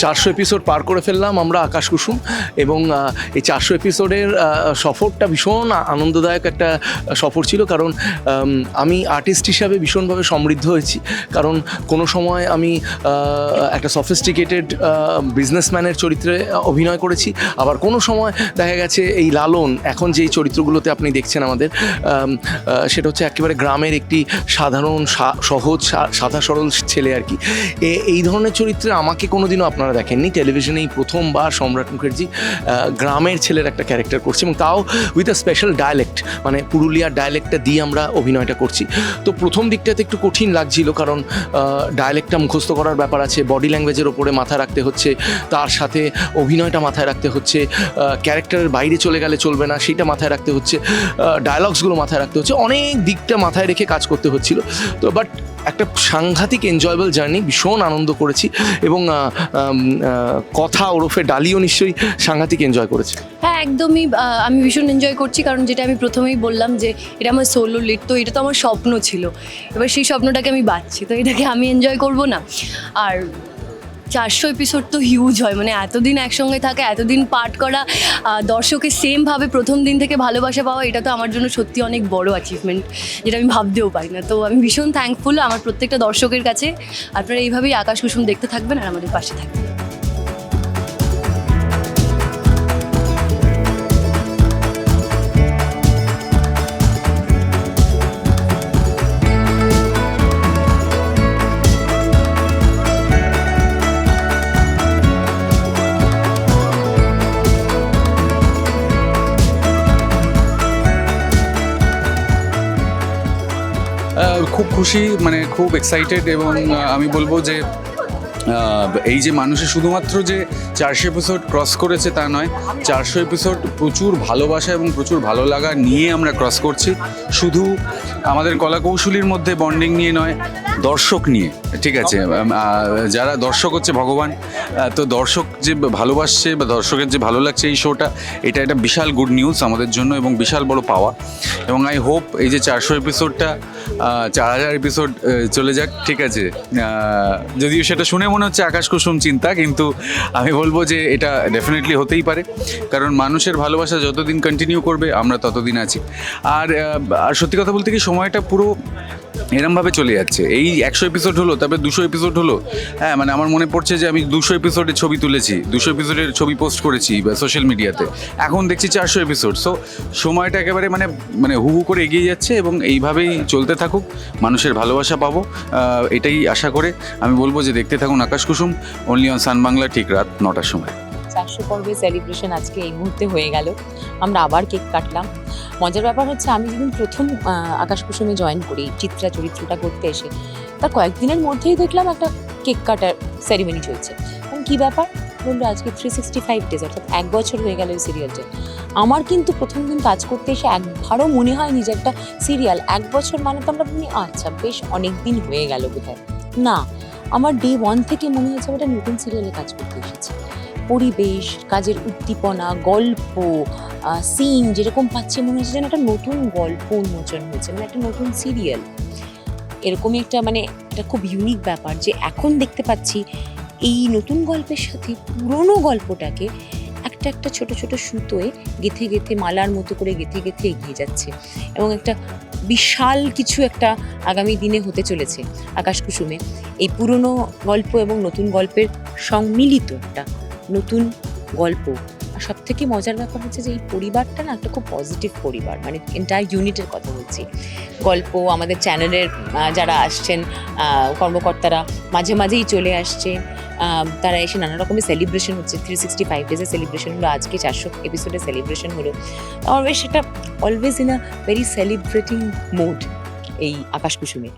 চারশো এপিসোড পার করে ফেললাম আমরা আকাশ কুসুম এবং এই চারশো এপিসোডের সফরটা ভীষণ আনন্দদায়ক একটা সফর ছিল কারণ, আমি আর্টিস্ট হিসাবে ভীষণভাবে সমৃদ্ধ হয়েছি। কারণ কোনো সময় আমি একটা সফিস্টিকেটেড বিজনেসম্যানের চরিত্রে অভিনয় করেছি। আবার কোনো সময় দেখা গেছে এই লালন, এখন যেই চরিত্রগুলোতে আপনি দেখছেন আমাদের সেটা হচ্ছে একেবারে গ্রামের একটি সাধারণ সহজ সাদা সরল ছেলে আর কি। এই ধরনের চরিত্রে আমাকে কোনোদিনও আপনারা দেখেননি। টেলিভিশনেই প্রথমবার সম্রাট মুখার্জি গ্রামের ছেলের একটা ক্যারেক্টার করছে এবং তাও উইথ আ স্পেশাল ডায়ালেক্ট মানে পুরুলিয়ার ডায়ালেক্টটা দিয়ে আমরা অভিনয়টা করছি। তো প্রথম দিকটাতে একটু কঠিন লাগছিল কারণ ডায়ালেক্টটা মুখস্থ করার ব্যাপার আছে বডি ল্যাঙ্গুয়েজের ওপরে মাথা রাখতে হচ্ছে, তার সাথে অভিনয়টা মাথায় রাখতে হচ্ছে ক্যারেক্টারের বাইরে চলে গেলে চলবে না, সেটা মাথায় রাখতে হচ্ছে ডায়লগসগুলো মাথায় রাখতে হচ্ছে, অনেক দিকটা মাথায় রেখে কাজ করতে হচ্ছিল। তো বাট একটা সাংঘাতিক এনজয়েবল জার্নি ভীষণ আনন্দ করেছি এবং কথা ওরফে ডালিও নিশ্চয়ই সাংঘাতিক এনজয় করেছে। হ্যাঁ একদমই আমি ভীষণ এনজয় করছি কারণ যেটা আমি প্রথমেই বললাম যে এটা আমার সোলো লিড তো এটা তো আমার স্বপ্ন ছিল। এবার সেই স্বপ্নটাকে আমি বাঁচছি, তো এটাকে আমি এনজয় করব না। আর চারশো এপিসোড তো হিউজ হয়। মানে এতদিন একসঙ্গে থাকা, এতদিন পাঠ করা দর্শকের সেমভাবে প্রথম দিন থেকে ভালোবাসা পাওয়া, এটা তো আমার জন্য সত্যি অনেক বড় অ্যাচিভমেন্ট যেটা আমি ভাবতেও পারি না। তো আমি ভীষণ থ্যাঙ্কফুল আমার প্রত্যেকটা দর্শকের কাছে। আপনারা এইভাবেই আকাশ কুসুম দেখতে থাকবেন আর আমাদের পাশে থাকবেন। খুব খুশি মানে খুব এক্সাইটেড এবং আমি বলব যে এই যে মানুষের শুধুমাত্র যে চারশো এপিসোড ক্রস করেছে তা নয়, চারশো এপিসোড প্রচুর ভালোবাসা এবং প্রচুর ভালো লাগা নিয়ে আমরা ক্রস করছি। শুধু আমাদের কলাকৌশলীর মধ্যে বন্ডিং নিয়ে নয়, দর্শক নিয়ে, ঠিক আছে? যারা দর্শক হচ্ছে ভগবান তো দর্শক যে ভালোবাসছে বা দর্শকের যে ভালো লাগছে এই শোটা এটা একটা বিশাল গুড নিউজ আমাদের জন্য এবং বিশাল বড় পাওয়া এবং আই হোপ এই যে চারশো এপিসোডটা চার হাজার এপিসোড চলে যাক, ঠিক আছে? যদিও সেটা শুনে মনে হচ্ছে আকাশ কুসুম চিন্তা, কিন্তু আমি বলব যে এটা ডেফিনেটলি হতেই পারে। কারণ মানুষের ভালোবাসা যতদিন কন্টিনিউ করবে, আমরা ততদিন আছি। আর আর সত্যি কথা বলতে কি সময়টা পুরো এরমভাবে চলে যাচ্ছে। এই একশো এপিসোড হলো, তারপরে দুশো এপিসোড হলো। হ্যাঁ মানে আমার মনে পড়ছে যে আমি দুশো এপিসোডের ছবি তুলেছি, দুশো এপিসোডের ছবি পোস্ট করেছি বা সোশ্যাল মিডিয়াতে এখন দেখছি চারশো এপিসোড সো সময়টা একেবারে মানে মানে হু হু করে এগিয়ে যাচ্ছে এবং এইভাবেই চলতে থাকুক, মানুষের ভালোবাসা পাবো। এটাই আশা করে আমি বলব যে দেখতে থাকুন Akash Kusum only on Sun Bangla ঠিক রাত নটার সময়। চারশো পর্বের সেলিব্রেশন আজকে এই মুহূর্তে হয়ে গেল। আমরা আবার কেক কাটলাম। মজার ব্যাপার হচ্ছে আমি যেদিন প্রথম আকাশ কুসুমে জয়েন করি, চিত্রা চরিত্রটা করতে এসে তার কয়েকদিনের মধ্যেই দেখলাম একটা কেক কাটার সেরিমনি চলছে। এবং কী ব্যাপার? বলল, আজকে থ্রি সিক্সটি ফাইভ ডেজ অর্থাৎ এক বছর হয়ে গেল এই সিরিয়ালটা আমার কিন্তু প্রথম দিন কাজ করতে এসে একবারও মনে হয়নি যে একটা সিরিয়াল এক বছর মানে তো আমরা ভাবি আচ্ছা বেশ অনেক দিন হয়ে গেল বোধহয়। না, আমার ডে ওয়ান থেকে মনে হয়েছে একটা নতুন সিরিয়ালে কাজ করতে এসেছি। পরিবেশ, কাজের উদ্দীপনা, গল্প সিন যেরকম পাচ্ছে মনে হচ্ছে যেন একটা নতুন গল্প উন্মোচন হয়েছে মানে একটা নতুন সিরিয়াল এরকমই একটা মানে একটা খুব ইউনিক ব্যাপার যে এখন দেখতে পাচ্ছি এই নতুন গল্পের সাথে পুরনো গল্পটাকে একটা একটা ছোট ছোট সুতোয় গেথে গেথে, মালার মতো করে গেথে গেথে এগিয়ে যাচ্ছে এবং একটা বিশাল কিছু একটা আগামী দিনে হতে চলেছে আকাশ কুসুমে। এই পুরনো গল্প এবং নতুন গল্পের সম্মিলিত একটা নতুন গল্প। আর সব থেকে মজার ব্যাপার হচ্ছে যে এই পরিবারটা না একটা খুব পজিটিভ পরিবার মানে এন্টায়ার ইউনিটের কথা বলছি। গল্প, আমাদের চ্যানেলের যারা আসছেন কর্মকর্তারা মাঝে মাঝেই চলে আসছে। তারা এসে নানা রকমের সেলিব্রেশন হচ্ছে। থ্রি সিক্সটি ফাইভ ডেজের সেলিব্রেশন হলো, আজকে চারশো এপিসোডের সেলিব্রেশন হলো। আমার বেশ এটা always in a very celebrating mood এই আকাশ কুসুমে